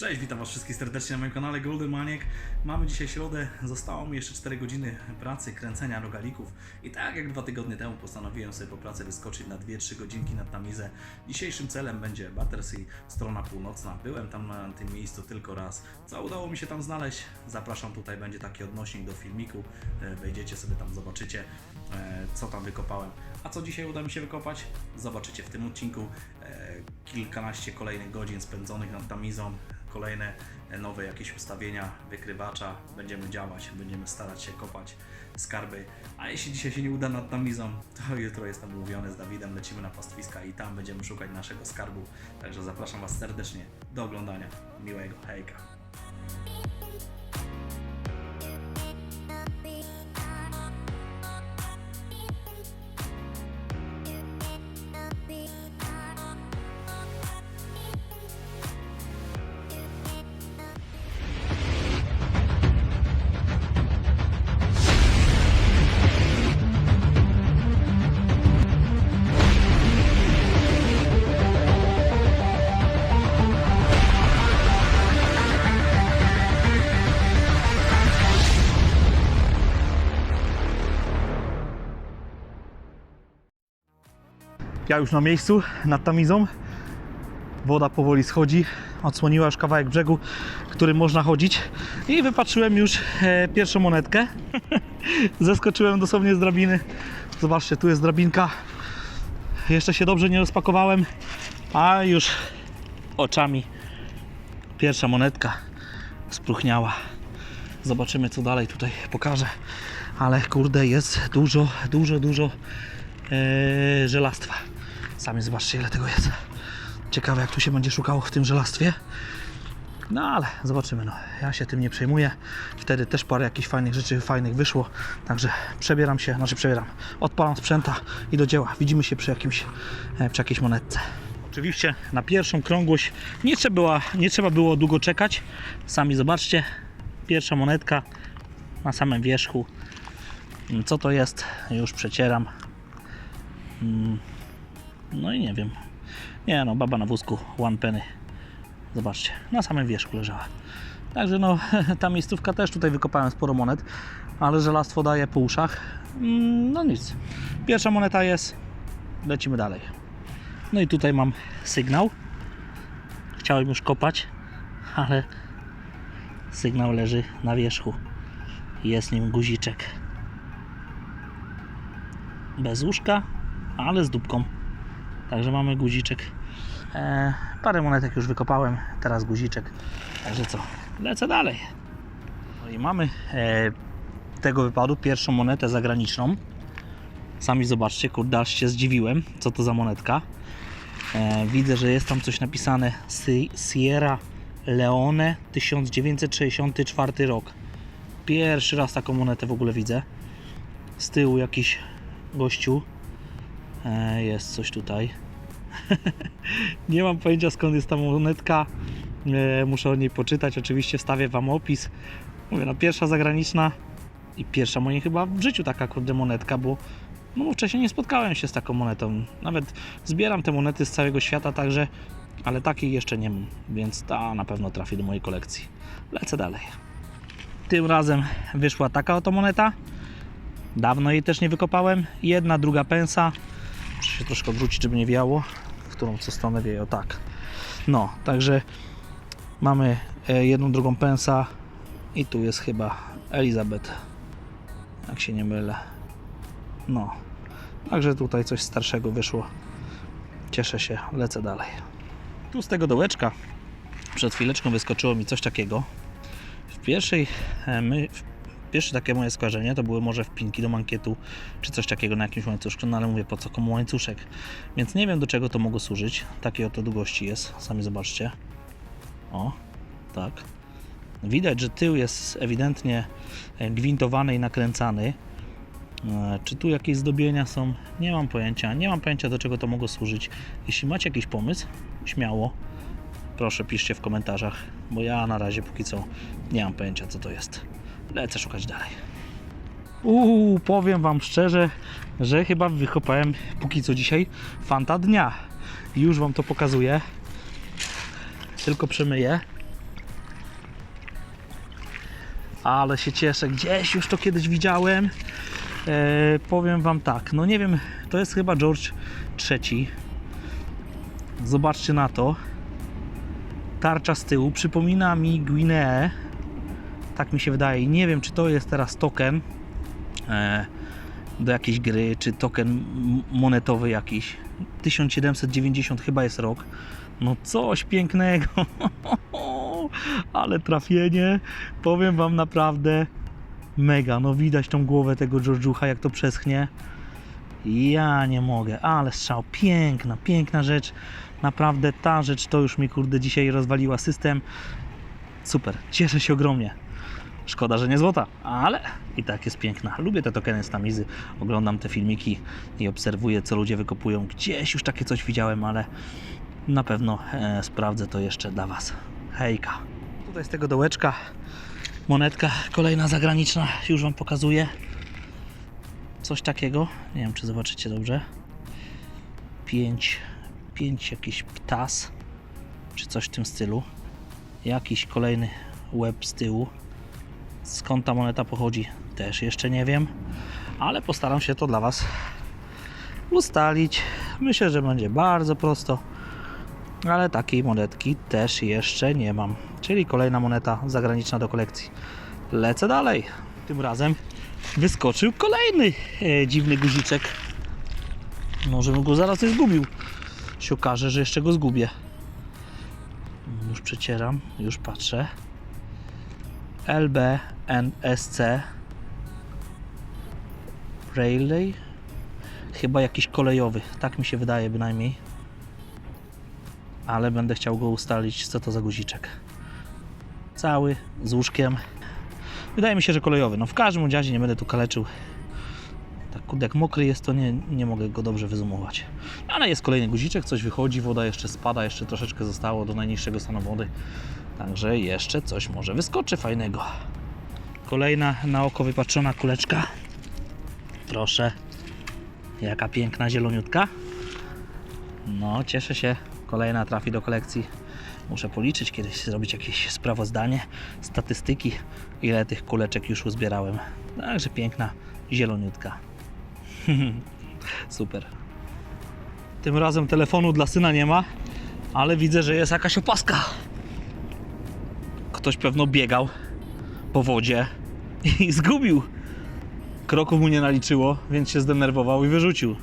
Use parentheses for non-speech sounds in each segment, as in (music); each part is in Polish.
Cześć, witam Was wszystkich serdecznie na moim kanale Golden Maniac. Mamy dzisiaj środę, zostało mi jeszcze 4 godziny pracy, kręcenia rogalików i tak jak dwa tygodnie temu postanowiłem sobie po pracy wyskoczyć na 2-3 godzinki nad Tamizę. Dzisiejszym celem będzie Battersea, strona północna. Byłem tam na tym miejscu tylko raz. Co udało mi się tam znaleźć? Zapraszam, tutaj będzie taki odnośnik do filmiku. E, Wejdziecie sobie tam, zobaczycie e, co tam wykopałem. A co dzisiaj uda mi się wykopać? Zobaczycie w tym odcinku e, kilkanaście kolejnych godzin spędzonych nad Tamizą, kolejne e, nowe jakieś ustawienia wykrywacza. Będziemy działać, będziemy starać się kopać skarby. A jeśli dzisiaj się nie uda nad Tamizą, to (laughs) jutro jestem umówiony z Dawidem, lecimy na pastwiska i tam będziemy szukać naszego skarbu. Także zapraszam Was serdecznie do oglądania. Miłego, hejka. Ja już na miejscu, nad Tamizą. Woda powoli schodzi, odsłoniła już kawałek brzegu, którym można chodzić. I wypatrzyłem już e, pierwszą monetkę. (laughs) Zeskoczyłem dosłownie z drabiny. Zobaczcie, tu jest drabinka. Jeszcze się dobrze nie rozpakowałem, a już oczami pierwsza monetka spruchniała. Zobaczymy co dalej tutaj pokażę. Ale kurde, jest dużo, dużo, dużo e, żelastwa. Sami zobaczcie ile tego jest. Ciekawe jak tu się będzie szukało w tym żelastwie. No ale zobaczymy. No. Ja się tym nie przejmuję. Wtedy też parę jakichś fajnych rzeczy fajnych wyszło. Także przebieram się, znaczy przebieram. Odpalam sprzęta i do dzieła. Widzimy się przy, jakimś, e, przy jakiejś monetce. Oczywiście na pierwszą krągłość nie trzeba, nie trzeba było długo czekać. Sami zobaczcie. Pierwsza monetka na samym wierzchu. Co to jest? Już przecieram. No i nie wiem. Nie no, baba na wózku, one penny. Zobaczcie, na samym wierzchu leżała. Także no, (laughs) ta miejscówka też tutaj wykopałem sporo monet, ale żelastwo daje po uszach. Mm, No nic. Pierwsza moneta jest, lecimy dalej. No i tutaj mam sygnał. Chciałem już kopać, ale sygnał leży na wierzchu. Jest nim guziczek. Bez łóżka, ale z dupką. Także mamy guziczek. E, parę monetek już wykopałem, teraz guziczek. Także co, lecę dalej. No i mamy e, tego wypadu pierwszą monetę zagraniczną. Sami zobaczcie, kurde, aż się zdziwiłem, co to za monetka. E, widzę, że jest tam coś napisane Si- Sierra Leone 1964 rok. Pierwszy raz taką monetę w ogóle widzę. Z tyłu jakiś gościu. E, jest coś tutaj. (laughs) Nie mam pojęcia skąd jest ta monetka. E, muszę o niej poczytać. Oczywiście wstawię Wam opis. Mówię, no pierwsza zagraniczna i pierwsza moja chyba w życiu taka kurde monetka, bo no, wcześniej nie spotkałem się z taką monetą. Nawet zbieram te monety z całego świata, także, ale takiej jeszcze nie mam, więc ta na pewno trafi do mojej kolekcji. Lecę dalej. Tym razem wyszła taka oto moneta. Dawno jej też nie wykopałem. Jedna, druga pensa. Się troszkę odwrócić, żeby nie wiało. W którą co stronę wieje, o tak. No, także mamy e, jedną, drugą pensa. I tu jest chyba Elizabeth. Jak się nie mylę. No. Także tutaj coś starszego wyszło. Cieszę się, lecę dalej. Tu z tego dołeczka przed chwileczką wyskoczyło mi coś takiego. W pierwszej e, my, w Pierwsze takie moje skojarzenie to były może wpinki do mankietu, czy coś takiego na jakimś łańcuszku, no ale mówię, po co komu łańcuszek. Więc nie wiem do czego to mogło służyć. Takiej oto długości jest, sami zobaczcie. O, tak. Widać, że tył jest ewidentnie e, gwintowany i nakręcany. E, Czy tu jakieś zdobienia są? Nie mam pojęcia. Nie mam pojęcia do czego to mogło służyć. Jeśli macie jakiś pomysł, śmiało, proszę piszcie w komentarzach, bo ja na razie póki co nie mam pojęcia co to jest. Lecę szukać dalej. Uuu, powiem Wam szczerze, że chyba wykopałem póki co dzisiaj fanta dnia. Już Wam to pokazuję. Tylko przemyję. Ale się cieszę, gdzieś już to kiedyś widziałem. E, powiem Wam tak, no nie wiem, to jest chyba George III. Zobaczcie na to. Tarcza z tyłu przypomina mi Guineę. Tak mi się wydaje. Nie wiem, czy to jest teraz token e, do jakiejś gry, czy token monetowy jakiś. 1790 chyba jest rok. No coś pięknego. (laughs) Ale trafienie, powiem Wam naprawdę mega. No widać tą głowę tego George'ucha, jak to przeschnie. Ja nie mogę, ale strzał, piękna, piękna rzecz. Naprawdę ta rzecz to już mi kurde dzisiaj rozwaliła system. Super, cieszę się ogromnie. Szkoda, że nie złota, ale i tak jest piękna. Lubię te tokeny z Tamizy, oglądam te filmiki i obserwuję, co ludzie wykopują. Gdzieś już takie coś widziałem, ale na pewno e, sprawdzę to jeszcze dla Was. Hejka. Tutaj z tego dołeczka monetka kolejna zagraniczna, już Wam pokazuję. Coś takiego, nie wiem czy zobaczycie dobrze. 5, 5 jakiś ptas, czy coś w tym stylu. Jakiś kolejny łeb z tyłu. Skąd ta moneta pochodzi, też jeszcze nie wiem, ale postaram się to dla Was ustalić. Myślę, że będzie bardzo prosto, ale takiej monetki też jeszcze nie mam. Czyli kolejna moneta zagraniczna do kolekcji. Lecę dalej. Tym razem wyskoczył kolejny e, dziwny guziczek. Może bym go zaraz nie zgubił. Się okaże, że jeszcze go zgubię. Już przecieram, już patrzę. LB NSC Railway Chyba jakiś kolejowy, tak mi się wydaje bynajmniej. Ale będę chciał go ustalić, co to za guziczek. Cały, z łóżkiem. Wydaje mi się, że kolejowy. No w każdym razie nie będę tu kaleczył. Tak kurde, jak mokry jest, to nie, nie mogę go dobrze wyzumować. Ale jest kolejny guziczek, coś wychodzi, woda jeszcze spada, jeszcze troszeczkę zostało do najniższego stanu wody. Także jeszcze coś może wyskoczy fajnego. Kolejna na oko wypatrzona kuleczka. Proszę. Jaka piękna zieloniutka. No, cieszę się. Kolejna trafi do kolekcji. Muszę policzyć kiedyś, zrobić jakieś sprawozdanie, statystyki, ile tych kuleczek już uzbierałem. Także piękna zieloniutka. (laughs) Super. Tym razem telefonu dla syna nie ma, ale widzę, że jest jakaś opaska. Ktoś pewno biegał po wodzie i zgubił. Kroków mu nie naliczyło, więc się zdenerwował i wyrzucił.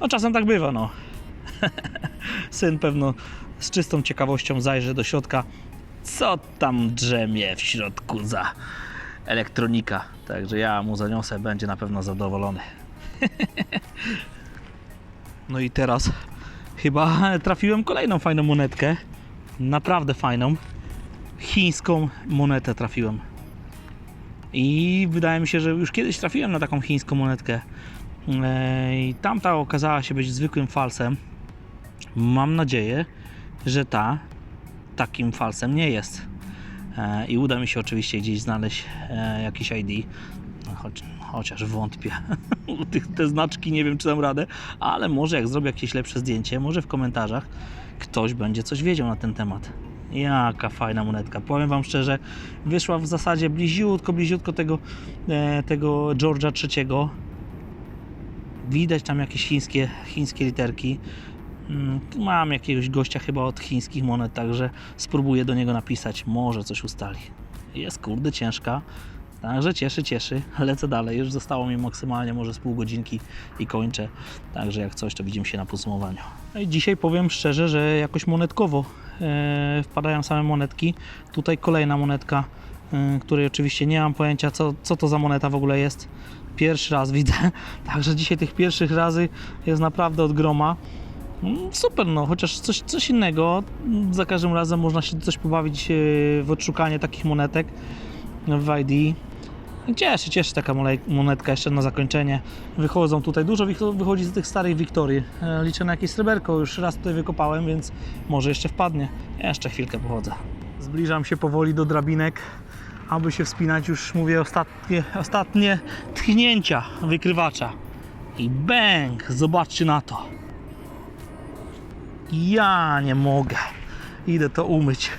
No czasem tak bywa, no. (laughs) Syn pewno z czystą ciekawością zajrzy do środka. Co tam drzemie w środku za elektronika. Także ja mu zaniosę, będzie na pewno zadowolony. (laughs) no i teraz chyba trafiłem kolejną fajną monetkę. Naprawdę fajną. Chińską monetę trafiłem. I wydaje mi się, że już kiedyś trafiłem na taką chińską monetkę. E, I tamta okazała się być zwykłym falsem. Mam nadzieję, że ta takim falsem nie jest. E, I uda mi się oczywiście gdzieś znaleźć e, jakiś ID. Choć, chociaż wątpię. (laughs) Te znaczki nie wiem, czy dam radę, ale może jak zrobię jakieś lepsze zdjęcie, może w komentarzach ktoś będzie coś wiedział na ten temat. Jaka fajna monetka. Powiem Wam szczerze, wyszła w zasadzie bliziutko, bliziutko tego, e, tego George'a III. Widać tam jakieś chińskie, chińskie literki. Mm, Mam jakiegoś gościa chyba od chińskich monet, także spróbuję do niego napisać. Może coś ustali. Jest kurde ciężka. Także cieszy, cieszy. Lecę dalej. Już zostało mi maksymalnie może z pół godzinki i kończę. Także jak coś, to widzimy się na podsumowaniu. No i dzisiaj powiem szczerze, że jakoś monetkowo e, wpadają same monetki. Tutaj kolejna monetka, e, której oczywiście nie mam pojęcia, co, co to za moneta w ogóle jest. Pierwszy raz (laughs) widzę. Także dzisiaj tych pierwszych razy jest naprawdę od groma. Mm, Super, no, chociaż coś, coś innego. Za każdym razem można się coś pobawić e, w odszukanie takich monetek w ID. Cieszy, cieszy taka monetka jeszcze na zakończenie. Wychodzą tutaj, dużo wychodzi z tych starych Wiktorii. E, Liczę na jakieś sreberko, już raz tutaj wykopałem, więc może jeszcze wpadnie. Jeszcze chwilkę pochodzę. Zbliżam się powoli do drabinek, aby się wspinać. Już mówię ostatnie, ostatnie tchnięcia wykrywacza. I bęk, zobaczcie na to. Ja nie mogę. Idę to umyć.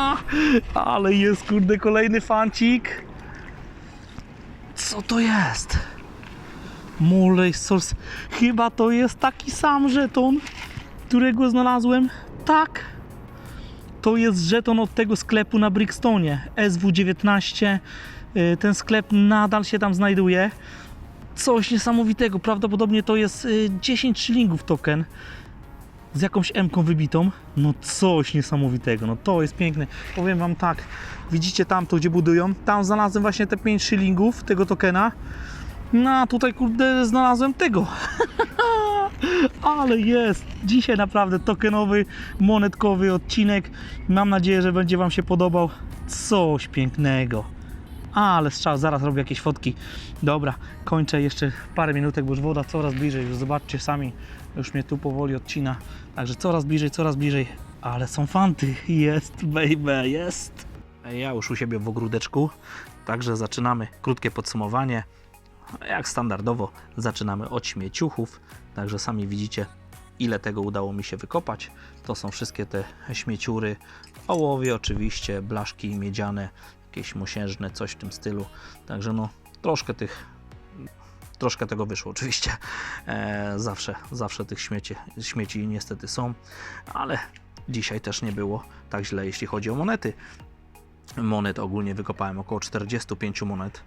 (laughs) Ale jest kurde kolejny fancik. Co to jest? Mulej Source. Chyba to jest taki sam żeton, którego znalazłem. Tak. To jest żeton od tego sklepu na Brickstone. SW19. Y, Ten sklep nadal się tam znajduje. Coś niesamowitego. Prawdopodobnie to jest y, 10 shillingów token z jakąś M-ką wybitą. No coś niesamowitego, no to jest piękne. Powiem Wam tak, widzicie tam to gdzie budują? Tam znalazłem właśnie te 5 shillingów tego tokena. No a tutaj kurde znalazłem tego. (laughs) Ale jest! Dzisiaj naprawdę tokenowy, monetkowy odcinek. Mam nadzieję, że będzie Wam się podobał. Coś pięknego. Ale strzał, zaraz robię jakieś fotki. Dobra, kończę jeszcze parę minutek, bo już woda coraz bliżej. Już zobaczcie sami, już mnie tu powoli odcina. Także coraz bliżej, coraz bliżej. Ale są fanty. Jest, baby, jest. Ja już u siebie w ogródeczku. Także zaczynamy krótkie podsumowanie. Jak standardowo zaczynamy od śmieciuchów. Także sami widzicie, ile tego udało mi się wykopać. To są wszystkie te śmieciury. Ołowie oczywiście, blaszki miedziane, jakieś mosiężne, coś w tym stylu. Także no, troszkę tych troszkę tego wyszło oczywiście. E, zawsze, zawsze tych śmieci, śmieci niestety są, ale dzisiaj też nie było tak źle, jeśli chodzi o monety. Monet ogólnie wykopałem około 45 monet,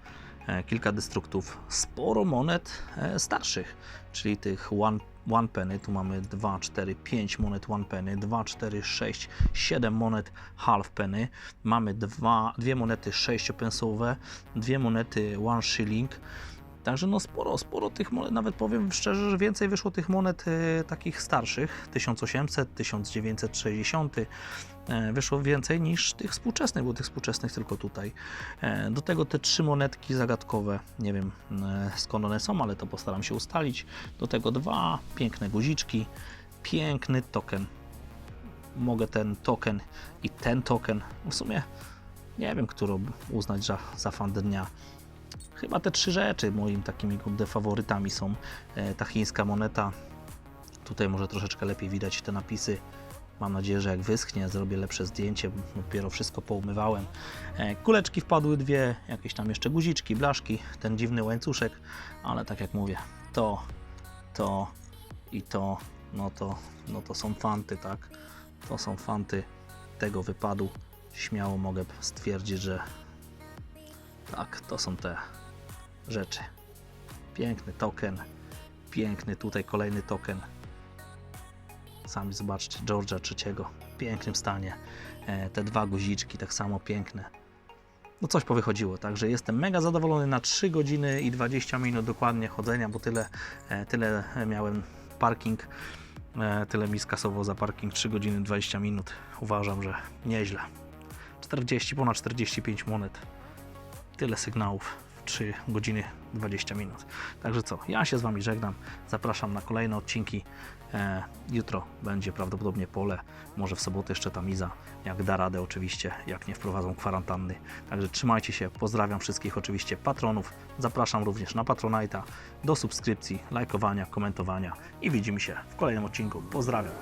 e, kilka destruktów, sporo monet e, starszych, czyli tych one, one penny. Tu mamy 2, 4, 5 monet one penny, 2, 4, 6, 7 monet half penny. Mamy dwa, dwie monety 6-pensowe, dwie monety one shilling. Także no sporo, sporo tych monet, nawet powiem szczerze, że więcej wyszło tych monet e, takich starszych, 1800, 1960, e, wyszło więcej niż tych współczesnych, bo tych współczesnych tylko tutaj. E, do tego te trzy monetki zagadkowe, nie wiem e, skąd one są, ale to postaram się ustalić. Do tego dwa piękne guziczki, piękny token. Mogę ten token i ten token, w sumie nie wiem, którą uznać za, za fan dnia. Chyba te trzy rzeczy moimi takimi faworytami są. E, ta chińska moneta. Tutaj może troszeczkę lepiej widać te napisy. Mam nadzieję, że jak wyschnie, zrobię lepsze zdjęcie. Dopiero wszystko poumywałem. E, kuleczki wpadły dwie, jakieś tam jeszcze guziczki, blaszki, ten dziwny łańcuszek, ale tak jak mówię, to, to i to, no to, no to są fanty, tak? To są fanty tego wypadu. Śmiało mogę stwierdzić, że tak, to są te rzeczy. Piękny token. Piękny tutaj kolejny token. Sami zobaczcie, Georgia III. W pięknym stanie. E, te dwa guziczki tak samo piękne. No coś powychodziło, także jestem mega zadowolony na 3 godziny i 20 minut dokładnie chodzenia, bo tyle, e, tyle miałem parking, e, tyle mi skasował za parking 3 godziny 20 minut. Uważam, że nieźle. 40, ponad 45 monet tyle sygnałów 3 godziny 20 minut. Także co, ja się z Wami żegnam, zapraszam na kolejne odcinki. E, jutro będzie prawdopodobnie pole, może w sobotę jeszcze Tamiza, jak da radę oczywiście, jak nie wprowadzą kwarantanny. Także trzymajcie się, pozdrawiam wszystkich oczywiście patronów, zapraszam również na Patronite'a, do subskrypcji, lajkowania, komentowania i widzimy się w kolejnym odcinku. Pozdrawiam.